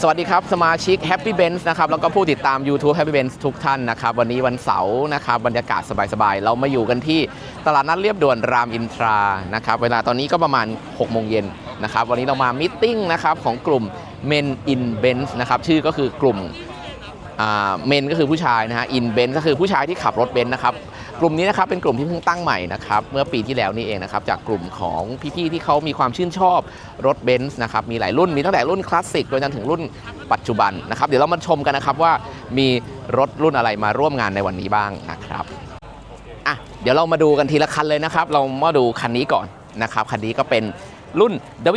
สวัสดีครับ สมาชิก Happy Benz นะครับแล้วก็ผู้ติดตาม YouTube Happy Benz ทุกท่านนะครับ วันนี้วันเสาร์นะครับบรรยากาศสบายๆ เรามาอยู่กันที่ตลาดนัดเรียบด่วนรามอินทรานะครับเวลาตอนนี้ก็ประมาณ 6 โมงเย็นนะครับ วันนี้เรามามิทติ้งนะครับของกลุ่ม Men in Benz นะครับชื่อก็คือกลุ่มเมนก็คือผู้ชายนะฮะอินเบนก็คือผู้ชายที่ขับรถเบนซ์นะครับ กลุ่มนี้นะครับเป็นกลุ่มที่เพิ่งตั้งใหม่นะครับเมื่อปีที่แล้วนี่เองนะครับจากกลุ่มของพี่ๆที่เขามีความชื่นชอบรถเบนซ์นะครับมีหลายรุ่นมีตั้งแต่รุ่นคลาสสิกโดยจนถึงรุ่นปัจจุบันนะครับเดี๋ยวเรามาชมกันนะครับว่ามีรถรุ่นอะไรมาร่วมงานในวันนี้บ้างนะครับอะเดี๋ยวเรามาดูกันทีละคันเลยนะครับ เรามาดูคันนี้ก่อนนะครับคันนี้ก็เป็นรุ่น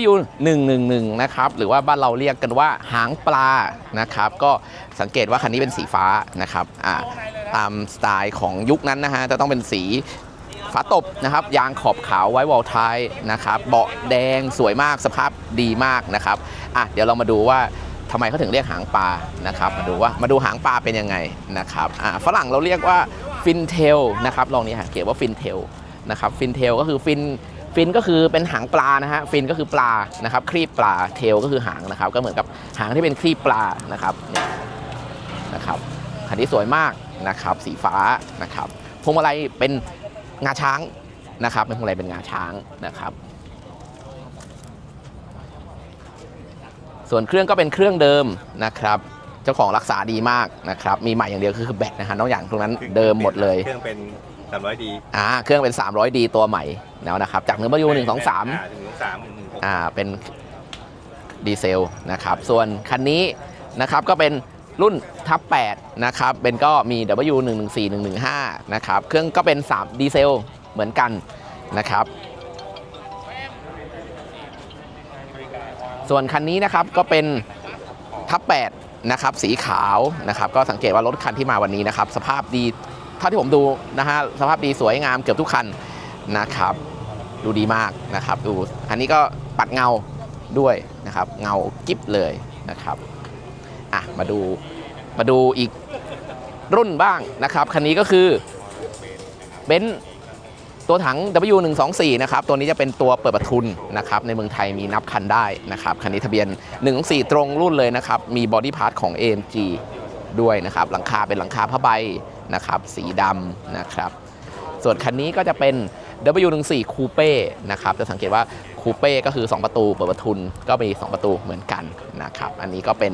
W111 นะครับหรือว่าบ้านเราเรียกกันว่าหางปลานะครับก็สังเกตว่าคันนี้เป็นสีฟ้านะครับอ่า ตามสไตล์ของยุคนั้นนะฮะจะต้องเป็นสีฝาตบนะครับ ยางขอบขาวไว้วอลท้ายนะครับเบาะแดงสวยมากสภาพดีมากนะครับอะเดี๋ยวเรามาดูว่าทำไมเขาถึงเรียกหางปลานะครับมาดูว่ามาดูหางปลาเป็นยังไงนะครับอ่าฝรั่งเราเรียกว่าฟินเทลนะครับลองนี้ฮะเขียนว่าฟินเทลนะครับฟินเทลก็คือฟินฟินก็คือเป็นหางปลานะฮะฟินก็คือปลานะครับครีบปลาเทลก็คือหางนะครับก็เหมือนกับหางที่เป็นครีบปลานะครับนะครับคันนี้สวยมาก นะครับสีฟ้านะครับพวงมาลัยเป็นงาช้างนะครับเป็นพวงมาลัยเป็นงาช้างนะครับ ส่วนเครื่องก็เป็นเครื่องเดิมนะครับเจ้าของรักษาดีมากนะครับ มีใหม่อย่างเดียวคือแบตนะฮะนอกอย่างตรงนั้นเดิมหมดเลยเครื่องเป็นสามร้อยดีอ่าเครื่องเป็น 300ดีตัวใหม่แล้วนะครับ จากเนื้อมายู1 2 3หนึ่งสองสามหนึ่งหกอ่าเป็นดีเซลนะครับ ส่วนคันนี้นะครับก็เป็น รุ่นทับ8นะครับเป็นก็มี W 1 1 4 1 1 5นะครับเครื่องก็เป็น 3 ดีเซลเหมือนกันนะครับ ส่วนคันนี้นะครับก็เป็นทับ8นะครับสีขาวนะครับก็สังเกตว่ารถคันที่มาวันนี้นะครับ สภาพดีเท่าที่ผมดูนะฮะสภาพดีสวยงามเกือบทุกคันนะครับ ดูดีมากนะครับดูอันนี้ก็ปัดเงาด้วยนะครับ เงากิ๊บเลยนะครับ อะมาดูมาดูอีกรุ่นบ้างนะครับ คันนี้ก็คือเบนซ์ตัวถัง W124 นะครับ ตัวนี้จะเป็นตัวเปิดประทุนนะครับ ในเมืองไทยมีนับคันได้นะครับ คันนี้ทะเบียน 124 ตรงรุ่นเลยนะครับ มีบอดี้พาร์ทของ AMG ด้วยนะครับ หลังคาเป็นหลังคาผ้าใบนะครับ สีดำนะครับ ส่วนคันนี้ก็จะเป็น W14 คูเป้นะครับ จะสังเกตว่าคูเป้ก็คือ 2 ประตู เปิดประทุนก็มี 2 ประตูเหมือนกันนะครับ อันนี้ก็เป็น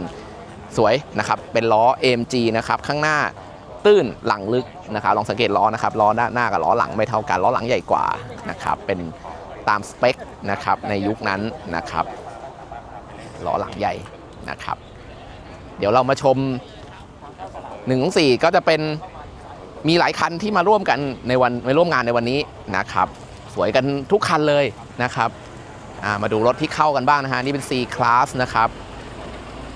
สวยนะครับเป็นล้อ AMG นะครับข้างหน้าตื้นหลังลึกนะครับลองสังเกตล้อนะครับล้อหน้าหน้ากับล้อหลังไม่เท่ากันล้อหลังใหญ่กว่านะครับเป็นตามสเปคนะครับในยุคนั้นนะครับล้อหลังใหญ่นะครับ เดี๋ยวเรามาชม1 2 4ก็จะเป็นมีหลายคันที่มาร่วมกันในวันมาร่วมงานในวันนี้นะครับ สวยกันทุกคันเลยนะครับมาดูรถที่เข้ากันบ้างนะฮะนี่เป็น C Class นะครับ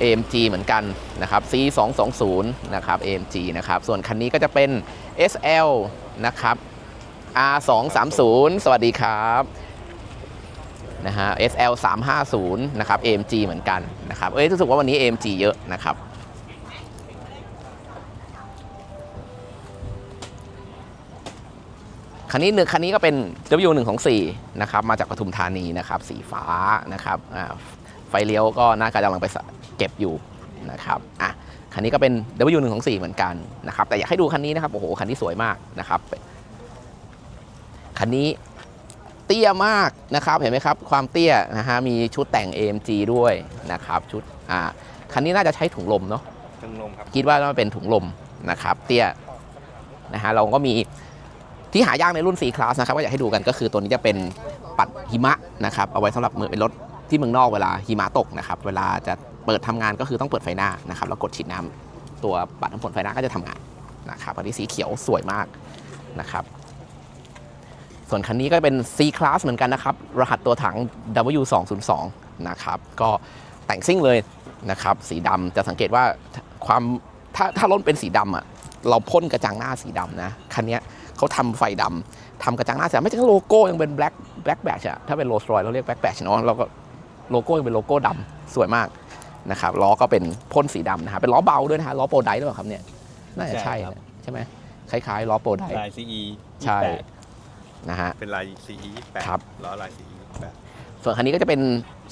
AMG เหมือนกันนะครับ C 2 2 0 นะครับ AMG นะครับ ส่วนคันนี้ก็จะเป็น SL นะครับ R 2 3 0 สวัสดีครับนะฮะ SL 3 5 0นะครับ AMG เหมือนกันนะครับ เอ้ยรู้สึกว่าวันนี้ AMG เยอะนะครับ คันนี้หนึ่งคันนี้ก็เป็น W1 ของ4นะครับ มาจากปทุมธานีนะครับ สีฟ้านะครับ ไฟเลี้ยวก็น่ากำลังไปเก็บอยู่นะครับอะคันนี้ก็เป็น W1 ของ4เหมือนกันนะครับแต่อยากให้ดูคันนี้นะครับโอ้โหคันนี้สวยมากนะครับคันนี้เตี้ยมากนะครับเห็นไหมครับความเตี้ยนะฮะมีชุดแต่ง AMG ด้วยนะครับชุดอ่าคันนี้น่าจะใช้ถุงลมเนาะเครื่องลมครับคิดว่าน่าจะเป็นถุงลมนะครับเตี้ยนะฮะเราก็มีที่หายากในรุ่น C Class นะครับก็อยากให้ดูกันก็คือตัวนี้จะเป็นปัดหิมะนะครับเอาไว้สำหรับมือเป็นรถ ที่เมืองนอกเวลาหิมะตกนะครับเวลาจะเปิดทำงานก็คือต้องเปิดไฟหน้านะครับแล้วกดฉีดน้ำตัวปัดน้ำฝนไฟหน้าก็จะทำงานนะครับอันนี้สีเขียวสวยมากนะครับส่วนคันนี้ก็เป็น C Class เหมือนกันนะครับ รหัสตัวถัง W202 นะครับก็แต่งซิ่งเลยนะครับสีดำจะสังเกตว่าความถ้าถ้ารถเป็นสีดำอะเราพ่นกระจังหน้าสีดำนะคันนี้เขาทำไฟดำทำกระจังหน้าสีไม่ใช่โลโก้ยังเป็น black black badge อะถ้าเป็นโรลส์รอยเราเรียก black badge เนาะเราก็ โลโก้ยังเป็นโลโก้ดำสวยมากนะครับล้อก็เป็นพ่นสีดำนะฮะเป็นล้อเบาด้วยนะฮะล้อโปรไดด้วยเหรอครับเนี่ยน่าจะใช่นะใช่ไหมคล้ายๆล้อโปรไดลาย CE ใช่28นะฮะเป็นลาย CE 28ครับล้อลาย CE 28ส่วนคันนี้ก็จะเป็น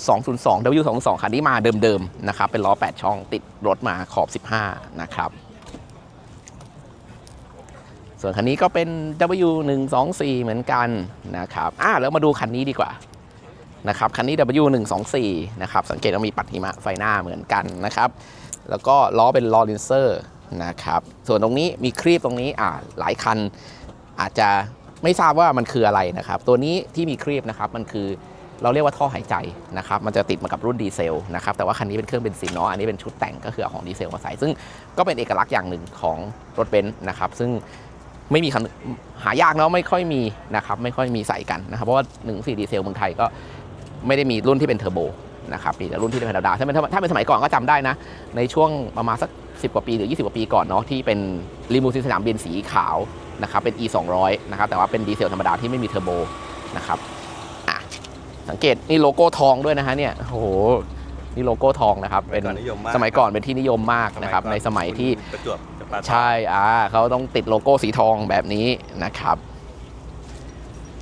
202 W202 คันนี้มาเดิมๆนะครับเป็นล้อ 8 ช่องติดรถมาขอบ 15 นะครับ ส่วนคันนี้ก็เป็น W124 เหมือนกันนะครับอ่าแล้วมาดูคันนี้ดีกว่า นะครับคันนี้ W124 นะครับสังเกตว่ามีปัดหิมะไฟหน้าเหมือนกันนะครับแล้วก็ล้อเป็นล้อลินเซอร์นะครับส่วนตรงนี้มีครีบตรงนี้อ่าหลายคันอาจจะไม่ทราบว่ามันคืออะไรนะครับ ตัวนี้ที่มีครีบนะครับมันคือเราเรียกว่าท่อหายใจนะครับมันจะติดมากับรุ่นดีเซลนะครับแต่ว่าคันนี้เป็นเครื่องเบนซินเนาะอันนี้เป็นชุดแต่งก็คือเอาของดีเซลมาใส่ซึ่งก็เป็นเอกลักษณ์อย่างหนึ่งของรถเบนซ์นะครับซึ่งไม่มีคันหายากเนาะไม่ค่อยมีนะครับไม่ค่อยมีใส่กันนะครับเพราะว่า1นึ่งสี่ดีเซลเมืองไทยก็ ไม่ได้มีรุ่นที่เป็นเทอร์โบนะครับมีแต่รุ่นที่เป็นธรรมดาถ้าเป็นถ้าเป็นสมัยก่อนก็จำได้นะ ในช่วงประมาณสัก 10 กว่าปีหรือ 20 กว่าปีก่อนเนาะที่เป็นลิมูซินสนามบินสีขาวนะครับเป็น e 2 0 0นะครับแต่ว่าเป็นดีเซลธรรมดาที่ไม่มีเทอร์โบนะครับอะสังเกตนี่โลโก้ทองด้วยนะฮะเนี่ยโอ้โหนี่โลโก้ทองนะครับเป็นสมัยก่อนนิยมมากสมัยก่อนเป็นที่นิยมมากนะครับในสมัยที่ประจวบจะปาใช่อ่าเขาต้องติดโลโก้สีทองแบบนี้นะครับ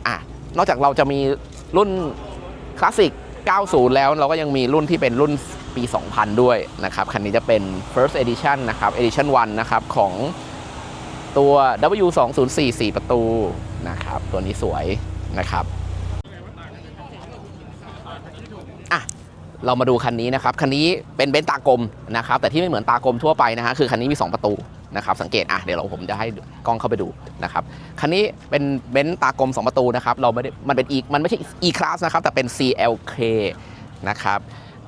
อะนอกจากเราจะมีรุ่น คลาสสิก 90 แล้วเราก็ยังมีรุ่นที่เป็นรุ่นปี 2000 ด้วยนะครับ คันนี้จะเป็น first edition นะครับ edition 1 นะครับ ของตัว W204 4 ประตูนะครับ ตัวนี้สวยนะครับ อะ เรามาดูคันนี้นะครับ คันนี้เป็นเบนซ์ตากลมนะครับ แต่ที่ไม่เหมือนตากลมทั่วไปนะฮะ คือคันนี้มี 2 ประตูนะครับ สังเกต อะ เดี๋ยวเราผมจะให้กล้องเข้าไปดูนะครับ คันนี้เป็นเบนซ์ตากลม 2 ประตูนะครับ เราไม่ได้ มันเป็นอีมันไม่ใช่ E class นะครับ แต่เป็น CLK นะครับ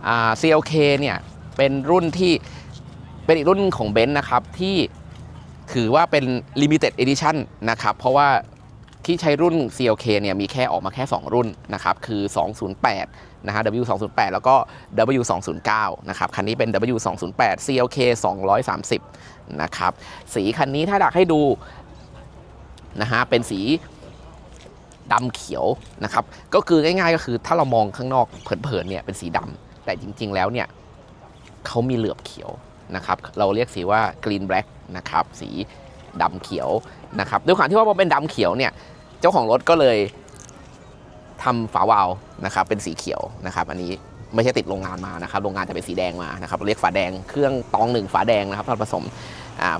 อ่า CLK เนี่ย เป็นรุ่นที่ เป็นอีกรุ่นของเบนซ์นะครับที่ถือว่าเป็น limited edition นะครับ เพราะว่า ที่ใช้รุ่น CLK เนี่ยมีแค่ออกมาแค่ 2 รุ่นนะครับคือ 208 นะฮะ W208 แล้วก็ W209 นะครับคันนี้เป็น W208 CLK 230 นะครับสีคันนี้ถ้าอยากให้ดูนะฮะเป็นสีดำเขียวนะครับก็คือง่ายๆก็คือถ้าเรามองข้างนอกเผินๆเนี่ยเป็นสีดำแต่จริง ๆ แล้วเนี่ยเขามีเหลือบเขียวนะครับเราเรียกสีว่า green black นะครับสีดำเขียวนะครับด้วยความที่ว่ามันเป็นดำเขียวเนี่ย เจ้าของรถก็เลยทำฝาวาล์วนะครับเป็นสีเขียวนะครับ อันนี้ไม่ใช่ติดโรงงานมานะครับ โรงงานจะเป็นสีแดงมานะครับ เรียกฝาแดง เครื่องตองหนึ่งฝาแดงนะครับผสม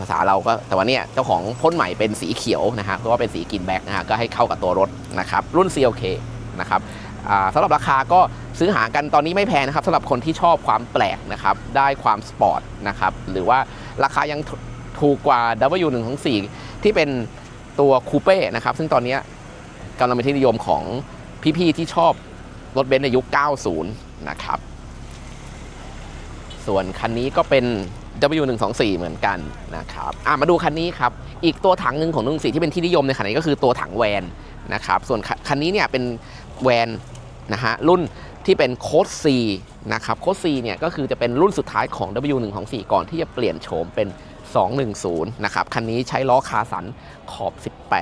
ภาษาเราก็ แต่ว่าเนี่ยเจ้าของพ่นใหม่เป็นสีเขียวนะฮะ เพราะว่าเป็นสีกรีนแบ็กนะฮะ ก็ให้เข้ากับตัวรถนะครับ รุ่น CLK นะครับสำหรับราคาก็ซื้อหากันตอนนี้ไม่แพงนะครับสำหรับคนที่ชอบความแปลกนะครับ ได้ความสปอร์ตนะครับ หรือว่าราคายังถูกกว่า W124 ที่เป็น ตัวคูเป้นะครับ ซึ่งตอนนี้กำลังเป็นที่นิยมของพี่ๆที่ชอบรถเบนซ์ในยุค 90 นะครับ ส่วนคันนี้ก็เป็น W124 เหมือนกันนะครับอะมาดูคันนี้ครับ อีกตัวถังหนึ่งของ1 4ที่เป็นที่นิยมในคันนี้ก็คือตัวถังแวนนะครับ ส่วนคันนี้เนี่ยเป็นแวนนะฮะรุ่นที่เป็นโค้ด C นะครับ โค้ด C เนี่ยก็คือจะเป็นรุ่นสุดท้ายของ W124 ก่อนที่จะเปลี่ยนโฉมเป็น 210 นะครับ คันนี้ใช้ล้อคาสันขอบ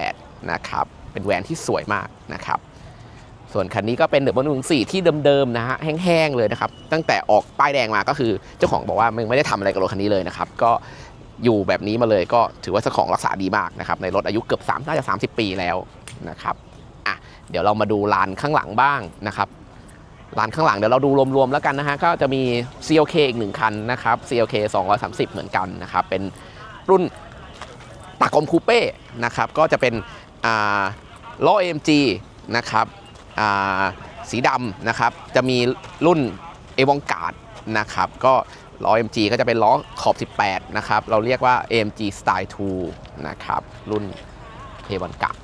18 นะครับ เป็นแหวนที่สวยมากนะครับ ส่วนคันนี้ก็เป็นเดอะบอลสี่ที่เดิมๆนะฮะ แห้งๆเลยนะครับ ตั้งแต่ออกป้ายแดงมาก็คือเจ้าของบอกว่ามึงไม่ได้ทำอะไรกับรถคันนี้เลยนะครับ ก็อยู่แบบนี้มาเลยก็ถือว่าเจ้าของรักษาดีมากนะครับ ในรถอายุเกือบ3น่าจะ 30 ปีแล้วนะครับ อะ เดี๋ยวเรามาดูลานข้างหลังบ้างนะครับ ลานข้างหลังเดี๋ยวเราดูรวมๆแล้วกันนะฮะก็จะมี CLK อีกหนึ่งคันนะครับ CLK 230 เหมือนกันนะครับเป็นรุ่นตากลมคูเป้นะครับก็จะเป็นอ่าล้อ AMG นะครับอ่าสีดำนะครับจะมีรุ่นเอวองการ์ดนะครับก็ล้อ AMG ก็จะเป็นล้อขอบ 18 นะครับ เราเรียกว่า AMG Style 2 นะครับ รุ่นเอวองการ์ด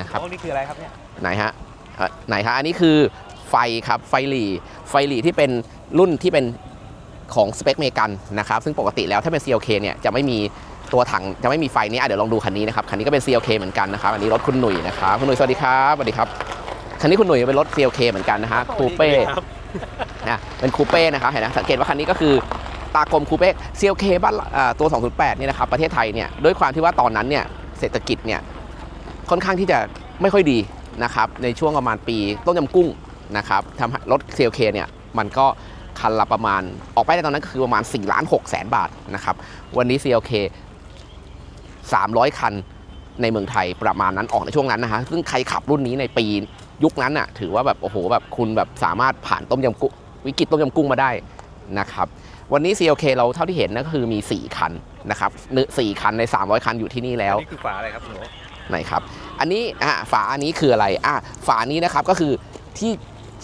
นะครับโอ้นี่คืออะไรครับเนี่ย ไหนฮะเอ่อไหนฮะ อันนี้คือ ไฟครับไฟหลีไฟหลีที่เป็นรุ่นที่เป็นของสเปคเมกันนะครับซึ่งปกติแล้วถ้าเป็น CLK เนี่ยจะไม่มีตัวถังจะไม่มีไฟนี้อะเดี๋ยวลองดูคันนี้นะครับคันนี้ก็เป็น CLK เหมือนกันนะครับอันนี้รถคุณหนุ่ยนะครับคุณหนุ่ยสวัสดีครับสวัสดีครับคันนี้คุณหนุ่ยเป็นรถ CLK เหมือนกันนะฮะคูเป้นะเป็นคูเป้นะครับเห็นนะสังเกตว่าคันนี้ก็คือตากลมคูเป้ CLK บ้านอ่าตัว 208นี่นะครับประเทศไทยเนี่ยด้วยความที่ว่าตอนนั้นเนี่ยเศรษฐกิจเนี่ยค่อนข้างที่จะไม่ค่อยดีนะครับในช่วงประมาณปีต้มยำกุ้ง นะครับทำให้รถ CLK เนี่ยมันก็คันละประมาณออกไปในตอนนั้นก็คือประมาณ4ล้าน6แสนบาทนะครับวันนี้ CLK 300 คันในเมืองไทยประมาณนั้นออกในช่วงนั้นนะฮะซึ่งใครขับรุ่นนี้ในปียุคนั้นน่ะถือว่าแบบโอ้โหแบบคุณแบบสามารถผ่านต้มยำกุ้งวิกฤตต้มยำกุ้งมาได้นะครับวันนี้ CLK เราเท่าที่เห็นนะก็คือมี 4 คันนะครับหนึ่งสี่คันใน 300 คันอยู่ที่นี่แล้วอันนี่คือฝาอะไรครับหนูไหนครับ อันนี้อะฝาอันนี้คืออะไรอะฝานี้นะครับก็คือที่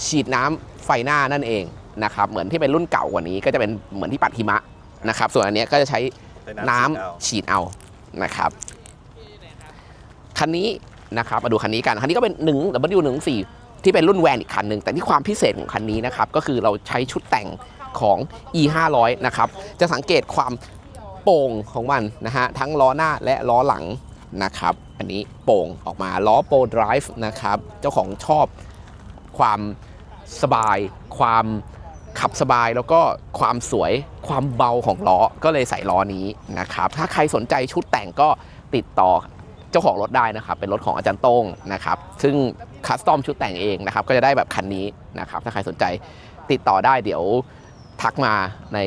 ฉีดน้ำไฟหน้านั่นเองนะครับเหมือนที่เป็นรุ่นเก่ากว่านี้ก็จะเป็นเหมือนที่ปัดหิมะนะครับ ส่วนอันนี้ก็จะใช้น้ำฉีดเอาฉีดเอานะครับคันนี้นะครับมาดูคันนี้กันคันนี้ก็เป็น1 W 1 4ที่เป็นรุ่นแวนอีกคันหนึ่งแต่ที่ความพิเศษของคันนี้นะครับก็คือเราใช้ชุดแต่งของ E 5 0 0นะครับจะสังเกตความโป่งของมันนะฮะทั้งล้อหน้าและล้อหลังนะครับ อันนี้โป่งออกมาล้อโปรไดรฟ์นะครับเจ้าของชอบ ความสบาย ความขับสบายแล้วก็ความสวยความเบาของล้อก็เลยใส่ล้อนี้นะครับ ถ้าใครสนใจชุดแต่งก็ติดต่อเจ้าของรถได้นะครับ เป็นรถของอาจารย์โต้งนะครับ ซึ่งคัสตอมชุดแต่งเองนะครับ ก็จะได้แบบคันนี้นะครับ ถ้าใครสนใจติดต่อได้เดี๋ยวทักมาใน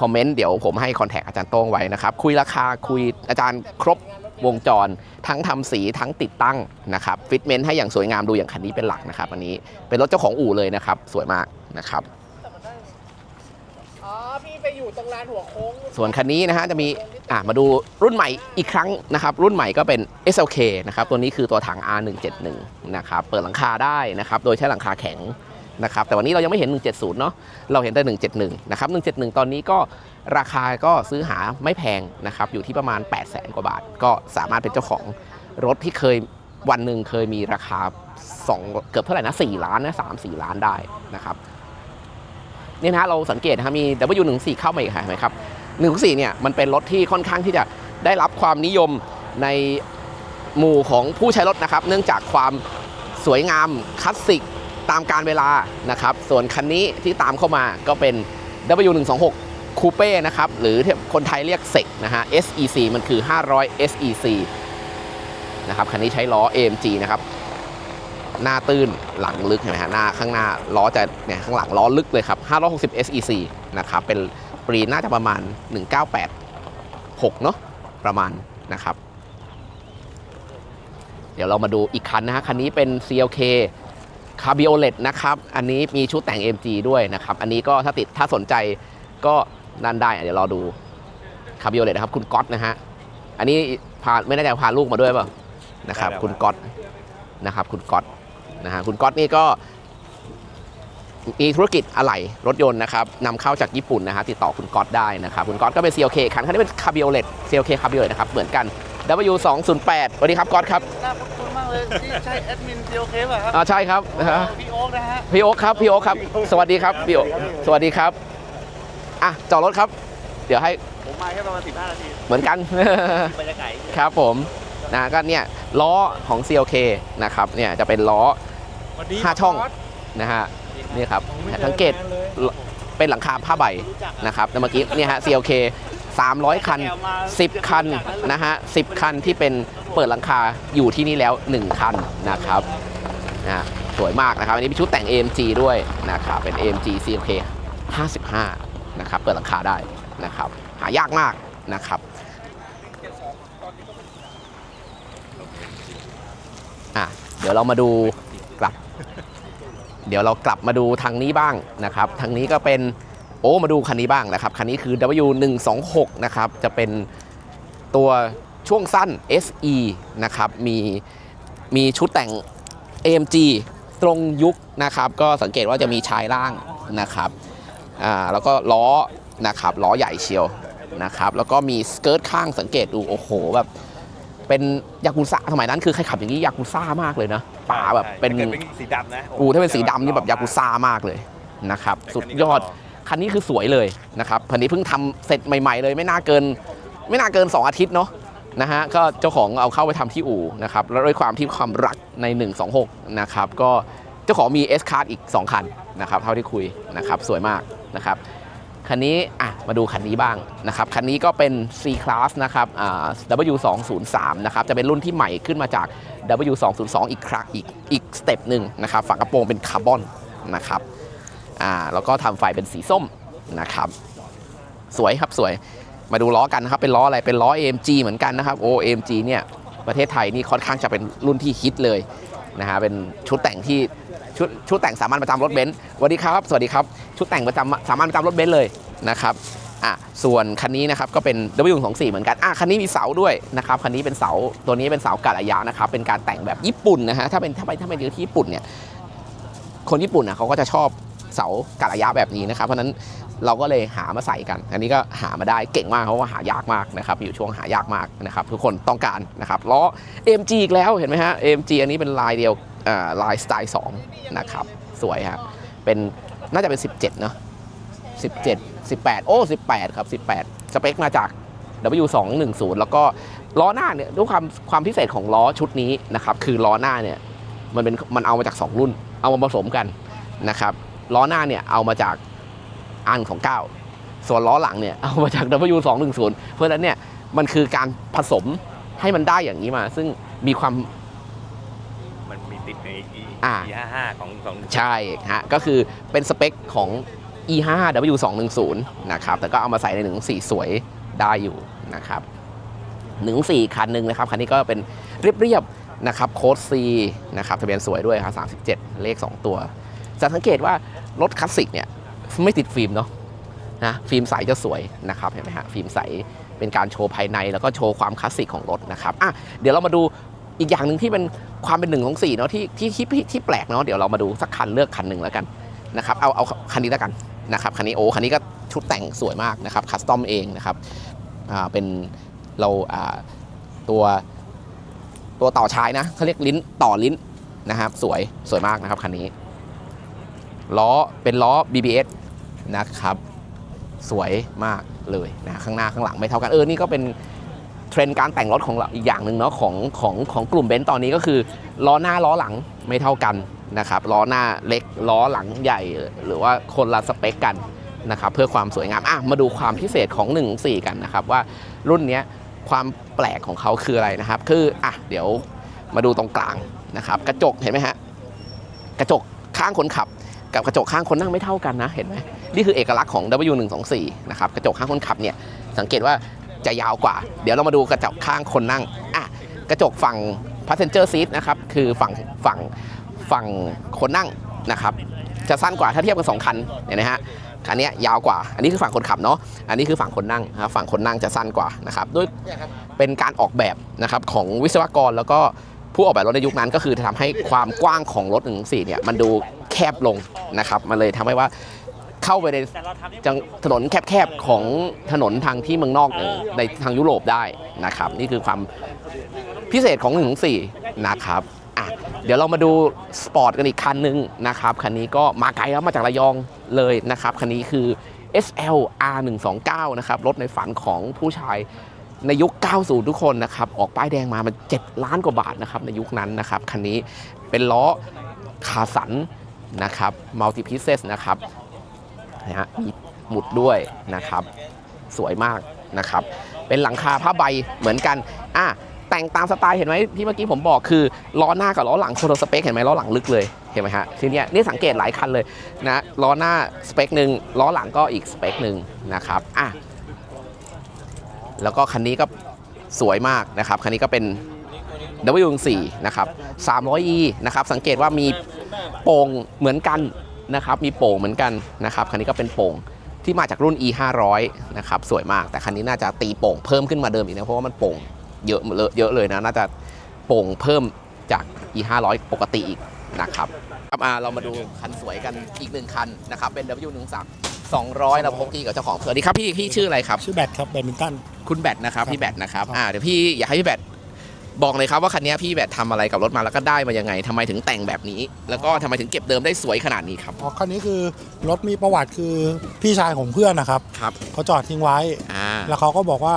คอมเมนต์เดี๋ยวผมให้คอนแทคอาจารย์โต้งไว้นะครับ คุยราคาคุยอาจารย์ครบ วงจร ทั้งทำสีทั้งติดตั้งนะครับฟิตเมนต์ให้อย่างสวยงามดูอย่างคันนี้เป็นหลักนะครับอันนี้เป็นรถเจ้าของอู่เลยนะครับ สวยมากนะครับอ๋อพี่ไปอยู่ตรงลานหัวโค้งส่วนคันนี้นะฮะจะมีอะมาดูรุ่นใหม่อีกครั้งนะครับ รุ่นใหม่ก็เป็น SLK นะครับตัวนี้คือตัวถัง R171 นะครับเปิดหลังคาได้นะครับโดยใช้หลังคาแข็ง นะครับแต่วันนี้เรายังไม่เห็น 170 เนาะเราเห็นแต่ 171 นะครับ 171 ตอนนี้ก็ราคาก็ซื้อหาไม่แพงนะครับอยู่ที่ประมาณ 8 0 0 0 0 0กว่าบาท ก็สามารถเป็นเจ้าของรถที่เคยวันหนึ่งเคยมีราคา 2 เกือบเท่าไหร่นะ 4 ล้านนะ3 4 ล้านได้นะครับเนี่ยนะเราสังเกตนะครับมี W14 เข้ามาอีกไหมครับ114เนี่ยมันเป็นรถที่ค่อนข้างที่จะได้รับความนิยมในหมู่ของผู้ใช้รถนะครับ เนื่องจากความสวยงามคลาสสิก ตามการเวลานะครับ ส่วนคันนี้ที่ตามเข้ามาก็เป็น W126 คูเป้นะครับ หรือที่คนไทยเรียกเซกนะฮะ SEC มันคือ 500 SEC นะครับ คันนี้ใช้ล้อ AMG นะครับ หน้าตื้นหลังลึกเห็นไหมฮะหน้าข้างหน้าล้อจะเนี่ยข้างหลังล้อลึกเลยครับ 560 SEC นะครับ เป็นปรีน่าจะประมาณ 1986 เนาะประมาณนะครับ เดี๋ยวเรามาดูอีกคันนะฮะ คันนี้เป็น CLK Cabriolet นะครับ อันนี้มีชุดแต่ง AMG ด้วยนะครับ อันนี้ก็ถ้าติดถ้าสนใจก็นั่นได้อะเดี๋ยวรอดู Cabriolet นะครับ คุณก๊อตนะฮะ อันนี้พาไม่แน่ใจพาลูกมาด้วยเปล่านะครับ คุณก๊อตนะครับ คุณก๊อตนะฮะ คุณก๊อตนี่ก็มีธุรกิจอะไหล่รถยนต์นะครับนำเข้าจากญี่ปุ่นนะฮะติดต่อคุณก๊อตได้นะครับ คุณก๊อตก็เป็น CLK คันคันนี้เป็น Cabriolet CLK Cabriolet นะครับ เหมือนกัน W208 สวัสดีครับก๊อตครับน่าคุ้นๆมากเลยที่ใช่แอดมินซีโอเคป่ะครับอ่าใช่ครับนะฮะพี่โอ๊คนะฮะพี่โอ๊คครับพี่โอ๊คครับ สวัสดีครับพี่โอ๊คสวัสดีครับอะจอดรถครับ เดี๋ยวให้ผมมาแค่ประมาณ15นาทีเหมือนกัน บรรยากาศครับผมนะก็เนี่ยล้อของ CLK นะครับเนี่ยจะเป็นล้อวันนี้ห้าช่อง นะฮะนี่ครับสังเกตเป็นหลังคาผ้าใบนะครับแล้วเมื่อกี้เนี่ยฮะ CLK 300 คัน 10 คันนะฮะ10 คันที่เป็นเปิดหลังคาอยู่ที่นี่แล้ว 1 คันนะครับนะสวยมากนะครับ อันนี้เป็นชุดแต่ง AMG ด้วยนะครับเป็น AMG CLK 55 นะครับ เปิดหลังคาได้นะครับ หายากมากนะครับอะเดี๋ยวเรามาดูกลับ เดี๋ยวเรากลับมาดูทางนี้บ้างนะครับ ทางนี้ก็เป็น โอ้มาดูคันนี้บ้างนะครับ คันนี้คือ W126 นะครับ จะเป็นตัวช่วงสั้น SE นะครับ มีมีชุดแต่ง AMG ตรงยุคนะครับ ก็สังเกตว่าจะมีชายล่างนะครับอ่าแล้วก็ล้อนะครับล้อใหญ่เชียวนะครับ แล้วก็มีสเกิร์ตข้างสังเกตดูโอ้โหแบบเป็นยากุซ่าสมัยนั้นคือใครขับอย่างนี้ยากุซ่ามากเลยนะป่าแบบเป็นถ้ากิดเป็นสีดำนะอูถ้าเป็นสีดำนี่แบบยากุซ่ามากเลยนะครับ สุดยอด คันนี้คือสวยเลยนะครับคันนี้เพิ่งทำเสร็จใหม่ ๆ เลย ไม่น่าเกิน ไม่น่าเกิน 2 อาทิตย์เนาะนะฮะก็เจ้าของเอาเข้าไปทำที่อู่นะครับแล้วด้วยความที่ความรักใน 126 นะครับก็เจ้าของมี S Card อีก 2 คันนะครับเท่าที่คุยนะครับสวยมากนะครับคันนี้อะมาดูคันนี้บ้างนะครับคันนี้ก็เป็น C Class นะครับอ่า W203 นะครับจะเป็นรุ่นที่ใหม่ขึ้นมาจาก W202 อีกครั้งอีกอีกสเต็ปหนึ่งนะครับฝากระโปรงเป็นคาร์บอนนะครับ อ่าแล้วก็ทำไฟเป็นสีส้มนะครับ สวยครับสวยมาดูล้อกันนะครับเป็นล้ออะไรเป็นล้อ AMG เหมือนกันนะครับโอ AMG เนี่ยประเทศไทยนี่ค่อนข้างจะเป็นรุ่นที่ฮิตเลยนะฮะเป็นชุดแต่งที่ชุดชุดแต่งสามัญประจำรถเบนซ์สวัสดีครับ สวัสดีครับ ชุดแต่งประจำสามัญประจำรถเบนซ์เลยนะครับอะส่วนคันนี้นะครับก็เป็น W24 เหมือนกันอะคันนี้มีเสาด้วยนะครับคันนี้เป็นเสาตัวนี้เป็นเสากะระยะนะครับเป็นการแต่งแบบญี่ปุ่นนะฮะถ้าเป็นถ้าไปถ้าไปที่ญี่ปุ่นเนี่ยคนญี่ปุ่นนะเขาก็จะชอบ เสากะระยะแบบนี้นะครับ เพราะนั้นเราก็เลยหามาใส่กัน อันนี้ก็หามาได้เก่งมากเพราะว่าหายากมากนะครับ อยู่ช่วงหายากมากนะครับ ทุกคนต้องการนะครับล้อ MG อีกแล้วเห็นไหมฮะ MG อันนี้เป็นลายเดียวลายสไตล์2นะครับ สวยฮะเป็นน่าจะเป็น 17 เนาะ17 18 โอ้ 18 ครับ 18 สเปคมาจาก W210 แล้วก็ล้อหน้าเนี่ยด้วยความความพิเศษของล้อชุดนี้นะครับ คือล้อหน้าเนี่ยมันเป็นมันเอามาจาก 2 รุ่น เอามาผสมกันนะครับ ล้อหน้าเนี่ยเอามาจากอันของ 9 ส่วนล้อหลังเนี่ยเอามาจาก W210 เพราะฉะนั้นเนี่ยมันคือการผสมให้มันได้อย่างนี้มา ซึ่งมีความมันมีติดใน E อ่า E ห้าห้าของของใช่ฮะก็คือเป็นสเปคของ E5 W210 นะครับแต่ก็เอามาใส่ใน114สวยได้อยู่นะครับ114คันหนึ่งนะครับ คันนี้ก็เป็นเรียบๆนะครับโค้ด C นะครับทะเบียนสวยด้วยครับ37 เลข 2 ตัว จะสังเกตว่ารถคลาสสิกเนี่ยไม่ติดฟิล์มเนาะนะฟิล์มใสจะสวยนะครับเห็นไหมฮะฟิล์มใสเป็นการโชว์ภายในแล้วก็โชว์ความคลาสสิกของรถนะครับอะเดี๋ยวเรามาดูอีกอย่างหนึ่งที่เป็นความเป็นหนึ่งของสี่เนาะที่ที่ที่ที่แปลกเนาะเดี๋ยวเรามาดูสักคันเลือกคันหนึ่งแล้วกันนะครับเอาเอาคันนี้แล้วกันนะครับคันนี้โอ้คันนี้ก็ชุดแต่งสวยมากนะครับคัสตอมเองนะครับอ่าเป็นเราอ่าตัวตัวต่อชายนะเขาเรียกลิ้นต่อลิ้นนะครับสวยสวยมากนะครับคันนี้ ล้อเป็นล้อ BBS นะครับ สวยมากเลยนะข้างหน้าข้างหลังไม่เท่ากันเออนี่ก็เป็นเทรนด์การแต่งรถของเราอีกอย่างหนึ่งเนาะของของของกลุ่มเบนซ์ตอนนี้ก็คือล้อหน้าล้อหลังไม่เท่ากันนะครับล้อหน้าเล็กล้อหลังใหญ่ หรือว่าคนละสเปคกันนะครับเพื่อความสวยงามอะมาดูความพิเศษของ 1 4 กันนะครับว่ารุ่นนี้ความแปลกของเขาคืออะไรนะครับ คืออะเดี๋ยวมาดูตรงกลางนะครับ กระจกเห็นไหมฮะกระจกข้างคนขับ กับกระจกข้างคนนั่งไม่เท่ากันนะเห็นไหมนี่คือเอกลักษณ์ของ W124 นะครับกระจกข้างคนขับเนี่ยสังเกตว่าจะยาวกว่า เดี๋ยวเรามาดูกระจกข้างคนนั่งอะกระจกฝั่ง passenger seat นะครับคือฝั่งฝั่งฝั่งคนนั่งนะครับจะสั้นกว่าถ้าเทียบกันสองคันเนี่ยนะฮะคันนี้ยาวกว่า อันนี้คือฝั่งคนขับเนาะ อันนี้คือฝั่งคนนั่งนะครับฝั่งคนนั่งจะสั้นกว่านะครับ ด้วยเป็นการออกแบบนะครับของวิศวกรแล้วก็ผู้ออกแบบรถในยุคนั้นก็คือทำให้ความกว้างของรถ114เนี่ยมันดู บลงนะครับมันเลยทำให้ว่าเข้าไปในจังถนนแคบๆของถนนทางที่เมืองนอกเนี่ยในทางยุโรปได้นะครับ นี่คือความพิเศษของ114นะครับอะเดี๋ยวเรามาดูสปอร์ตกันอีกคันหนึ่งนะครับคันนี้ก็มาไกลแล้วมาจากระยองเลยนะครับคันนี้คือ SL R129 นะครับรถในฝันของผู้ชายในยุค 90 ทุกคนนะครับ ออกป้ายแดงมามัน 7 ล้านกว่าบาทนะครับในยุคนั้นนะครับ คันนี้เป็นล้อคาสัน นะครับมัลติพิเซสนะครับนะฮะมีหมุดด้วยนะครับ สวยมากนะครับ เป็นหลังคาผ้าใบเหมือนกันอะแต่งตามสไตล์เห็นไหมที่เมื่อกี้ผมบอกคือล้อหน้ากับล้อหลังคนละสเปคเห็นไหมล้อหลังลึกเลยเห็นไหมฮะทีเนี้ยนี่สังเกตหลายคันเลยนะล้อหน้าสเปคหนึ่งล้อหลังก็อีกสเปคหนึ่งนะครับอะแล้วก็คันนี้ก็สวยมากนะครับ คันนี้ก็เป็น W4 นะครับ 300e นะครับ สังเกตว่ามี โป่งเหมือนกันนะครับ มีโป่งเหมือนกันนะครับ คันนี้ก็เป็นโป่งที่มาจากรุ่น e 500นะครับ สวยมาก แต่คันนี้น่าจะตีโป่งเพิ่มขึ้นมาเดิมอีกนะ เพราะว่ามันโป่งเยอะเลยเยอะเลยนะ น่าจะโป่งเพิ่มจาก e 500ปกติอีกนะครับครับอ่าเรามาดูคันสวยกันอีกหนึ่งคันนะครับ เป็น W13 200เราพบกี้กับเจ้าของสวัสดีครับพี่พี่ชื่ออะไรครับ ชื่อแบทครับแบดมินตันคุณแบทนะครับครับพี่แบทนะครับครับอ่าเดี๋ยวพี่อยากให้พี่แบท บอกเลยครับว่าคันนี้พี่แบททำอะไรกับรถมาแล้วก็ได้มายังไงทำไมถึงแต่งแบบนี้ แล้วก็ทำไมถึงเก็บเดิมได้สวยขนาดนี้ครับ อ๋อคันนี้คือรถมีประวัติคือพี่ชายของเพื่อนนะครับครับเขาจอดทิ้งไว้ อ่าแล้วเขาก็บอกว่า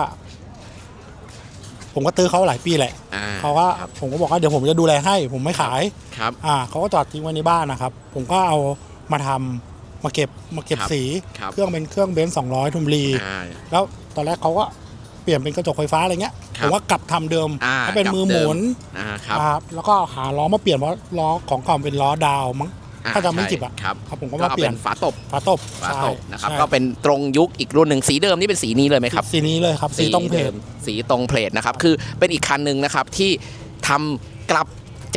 ผมก็ตื้อเขาหลายปีแหละอ่าเขาก็ผมก็บอกว่าเดี๋ยวผมจะดูแลให้ ผมไม่ขาย ครับ อ่าเขาก็จอดทิ้งไว้ในบ้านนะครับ ผมก็เอามาทำมาเก็บมาเก็บครับสี ครับ เครื่องเป็นเครื่องเบนซ์สองร้อยทุมรี อ่าแล้วตอนแรกเขาก็ เปลี่ยนเป็นกระจกไฟฟ้าอะไรเงี้ยครัผบมว่ากลับทำเดิมอ่าให้เป็นกลับมือหเดิมุมนอ่าครับครับแล้วก็หาล้อมาเปลี่ยนเพราะล้อของเก่าเป็นล้อดาวมั้ง อ่ถ้าจำไม่ใช่ผิดอะครับครับผมก็ก็มาเอาเปลี่เป็ยนนฝาตบฝาตบฝาตบใช่นะครับใช่ก็เป็นตรงยุคอีกรุ่นหนึ่งสีเดิมนี่เป็นสีนี้เลยไหมครับ สีนี้เลยครับสีตรงเพจ ดิมสีตรงเพลทนะครับ คือเป็นอีกคันหนึ่งนะครับที่ทำกลับ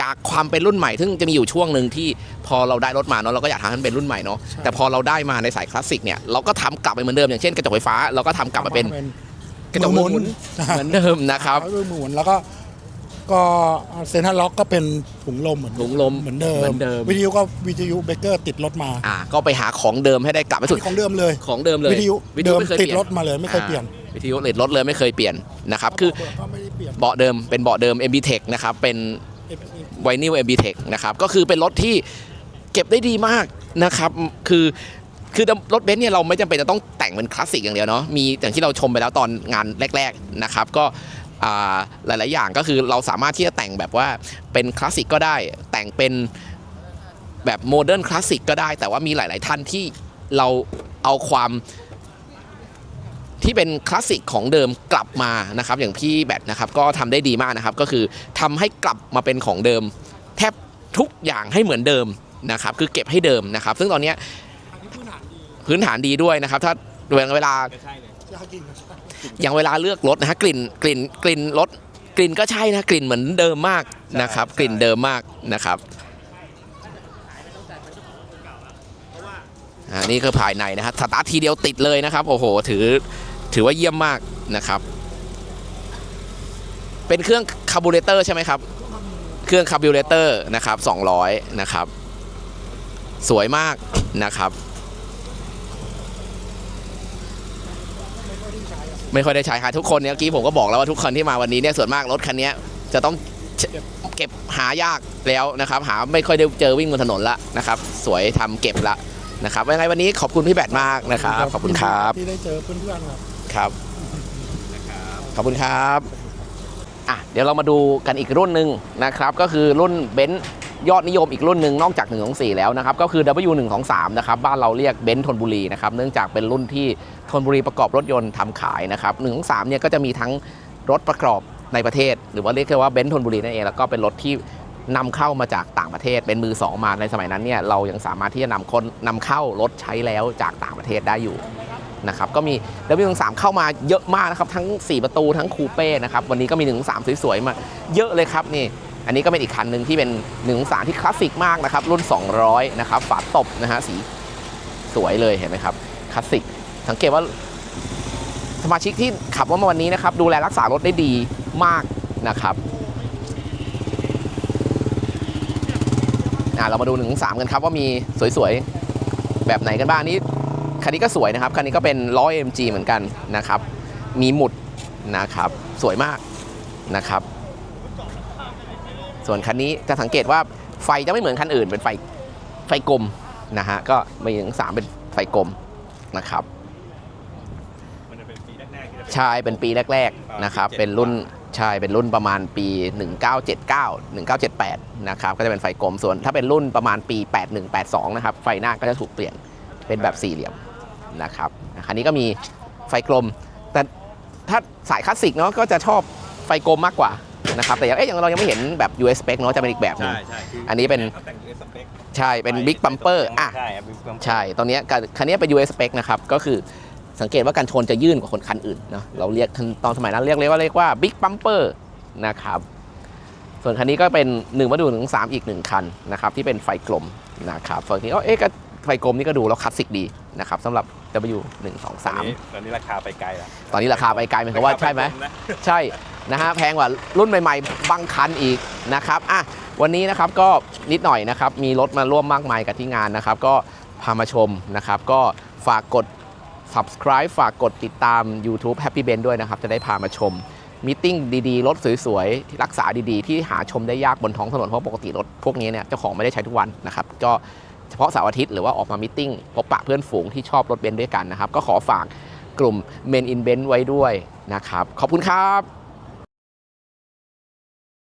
จากความเป็นรุ่นใหม่ ซึ่งจะมีอยู่ช่วงหนึ่งที่พอเราได้รถมาเนาะเราก็อยากทำให้มันเป็นรุ่นใหม่เนาะใช่ แต่พอเราได้มาในสายคลาสสิกเนี่ยเราก็ทำกลับไปเหมือนเดิมอย่างเช่นกระจกไฟฟ้าเราก็ทำกลับมาเป็น กระจกหหมุมุนนใช่เหมือนเดิมนะครับเอาด้วยหมุนแล้วก็ก็เซนทรัลล็อกก็เป็นถุงลมเหมือนถุงลมเหมือนเดิมเหมือนเดิมวิทยุก็วิทยุเบเกอร์ติดรถมาอ่าก็ไปหาของเดิมให้ได้กลับไปสุดของเดิมเลยของเดิมเลยวิทยุวิทเดิยุมไม่เคยติดเปลี่ยนรถมาเลยไม่เคยเปลี่ยนอ่าวิทยุติดรถเลยไม่เคยเปลี่ยนนะครับคือก็ไม่ได้เปลี่ยนเบาะเดิมเป็นเบาะเดิม MB Tech นะครับเป็นไวนิล MB Tech นะครับก็คือเป็นรถที่เก็บได้ดีมากนะครับคือ คือรถเบนซ์เนี่ยเราไม่จำเป็นจะต้องแต่งเป็นคลาสสิกอย่างเดียวเนาะมีอย่างที่เราชมไปแล้วตอนงานแรก ๆนะครับก็หลาย ๆ อย่างก็คือเราสามารถที่จะแต่งแบบว่าเป็นคลาสสิกก็ได้ แต่งเป็นแบบโมเดิร์นคลาสสิกก็ได้ แต่ว่ามีหลาย ๆ ท่านที่เราเอาความที่เป็นคลาสสิกของเดิมกลับมานะครับอย่างพี่แบทนะครับก็ทำได้ดีมากนะครับก็คือทำให้กลับมาเป็นของเดิม แทบทุกอย่างให้เหมือนเดิมนะครับคือเก็บให้เดิมนะครับ ซึ่งตอนเนี้ย พื้นฐานดีด้วยนะครับ ถ้าเวลาก็ใช่เลยอย่างเวลาเลือกรถนะฮะกลิ่นกลิ่นกลิ่นรถกลิ่นก็ใช่นะกลิ่นเหมือนเดิมมากนะครับ กลิ่นเดิมมากนะครับอ่านี่คือภายในนะฮะสตาร์ททีเดียวติดเลยนะครับ โอ้โห ถือถือว่าเยี่ยมมากนะครับ เป็นเครื่องคาร์บูเรเตอร์ใช่ไหมครับ เครื่องคาร์บูเรเตอร์นะครับ200 นะครับ สวยมากนะครับ ไม่ค่อยได้ใช้ค่ะทุกคนเนี่ยเมื่อกี้ผมก็บอกแล้วว่าทุกคนที่มาวันนี้เนี่ยส่วนมากรถคันเนี้ยจะต้องเก็บหายากแล้วนะครับ หาไม่ค่อยได้เจอวิ่งบนถนนละนะครับ สวยทำเก็บละนะครับยังไงวันนี้ขอบคุณพี่แบทมากนะครับขอบคุณครับที่ได้เจอเพื่อนๆครับครับขอบคุณครับอะเดี๋ยวเรามาดูกันอีกรุ่นหนึ่งนะครับ ก็คือรุ่นเบนซ์ ยอดนิยมอีกรุ่นหนึ่งนอกจาก 124 แล้วนะครับ ก็คือ W123 นะครับ บ้านเราเรียกเบนซ์ธนบุรีนะครับ เนื่องจากเป็นรุ่นที่ธนบุรีประกอบรถยนต์ทำขายนะครับ123เนี่ยก็จะมีทั้งรถประกอบในประเทศ หรือว่าเรียกแค่ว่าเบนซ์ธนบุรีนั่นเอง แล้วก็เป็นรถที่นำเข้ามาจากต่างประเทศเป็นมือสองมาในสมัยนั้นเนี่ยเรายังสามารถที่จะนำคนนำเข้ารถใช้แล้วจากต่างประเทศได้อยู่นะครับก็มี W13 เข้ามาเยอะมากนะครับทั้ง 4 ประตูทั้งคูเป้นะครับวันนี้ก็มี113สวยๆมาเยอะเลยครับนี่ อันนี้ก็เป็นอีกคันหนึ่งที่เป็น113ที่คลาสสิกมากนะครับ รุ่น 200 นะครับ ฝาตบนะฮะสีสวยเลยเห็นไหมครับคลาสสิก สังเกตว่าสมาชิกที่ขับรถมาวันนี้นะครับ ดูแลรักษารถได้ดีมากนะครับอะเรามาดู113กันครับว่ามีสวยๆ แบบไหนกันบ้างนี่คันนี้ก็สวยนะครับ คันนี้ก็เป็นล้อ AMG เหมือนกันนะครับ มีหมุดนะครับ สวยมากนะครับ ส่วนคันนี้จะสังเกตว่าไฟจะไม่เหมือนคันอื่น เป็นไฟไฟกลมนะฮะก็ไม่ถึงสามเป็นไฟกลมนะครับมันจะเป็นปีแรกๆที่จะเป็น ใช่เป็นปีแรก ๆนะครับ เป็นรุ่นใช่เป็นรุ่นประมาณปี 1979 1978นะครับก็จะเป็นไฟกลมส่วน ถ้าเป็นรุ่นประมาณปี 8182นะครับไฟหน้าก็จะถูกเปลี่ยนเป็นแบบสี่เหลี่ยมนะครับคันนี้ก็มีไฟกลม แต่ถ้าสายคลาสสิกเนาะก็จะชอบไฟกลมมากกว่า นะครับแต่ยังเอ๊ยยังเรายังไม่เห็นแบบ US spec เนาะจะเป็นอีกแบบหนึง ใช่ใช่คือันนี้เป็น ขาแต่ง US spec ใช่เป็นบิ๊กบัมเปอร์อะ ใช่ครับ Big Bumper ใช่ตอนเนี้ยการคันนี้เป็น US spec นะครับ ก็คือสังเกตว่าการชนจะยื่นกว่าคนคันอื่นเนาะเราเรียกตอนสมัยนั้นเรียกเลยว่าเรียกว่า Big Bumper นะครับ ส่วนคันนี้ก็เป็น1มาดูถึง3อีก 1 คันนะครับที่เป็นไฟกลมนะครับส่วนนี้ก็เอ๊ะก็ไฟกลมนี่ก็ดูแล้วคลาสสิกดีนะครับสำหรับ W 1 2 ตอนนี้3 ตอนนี้ราคาไปไกลแล้วตอนนี้ราคาไปไกลไหมครับว่าใช่ไหมรคปกลนะใช่ นะฮะแพงกว่ารุ่นใหม่ๆบางคันอีกนะครับอะวันนี้นะครับก็นิดหน่อยนะครับมีรถมาร่วมมากมายกับที่งานนะครับ ก็พามาชมนะครับ ก็ฝากกด subscribe ฝากกดติดตาม YouTube Happy Ben ด้วยนะครับ จะได้พามาชมมิ팅ดีๆ รถสวยๆที่รักษาดีๆ ที่หาชมได้ยากบนท้องถนนเพราะปกติรถพวกนี้เนี่ยเจ้าของไม่ได้ใช้ทุกวันนะครับก็เฉพาะเสาร์อาทิตย์หรือว่าออกมามิ팅พบปะเพื่อนฝูงที่ชอบรถเบนซ์ด้วยกันนะครับ ก็ขอฝากกลุ่ม Men in Ben ไว้ด้วยนะครับ ขอบคุณครับ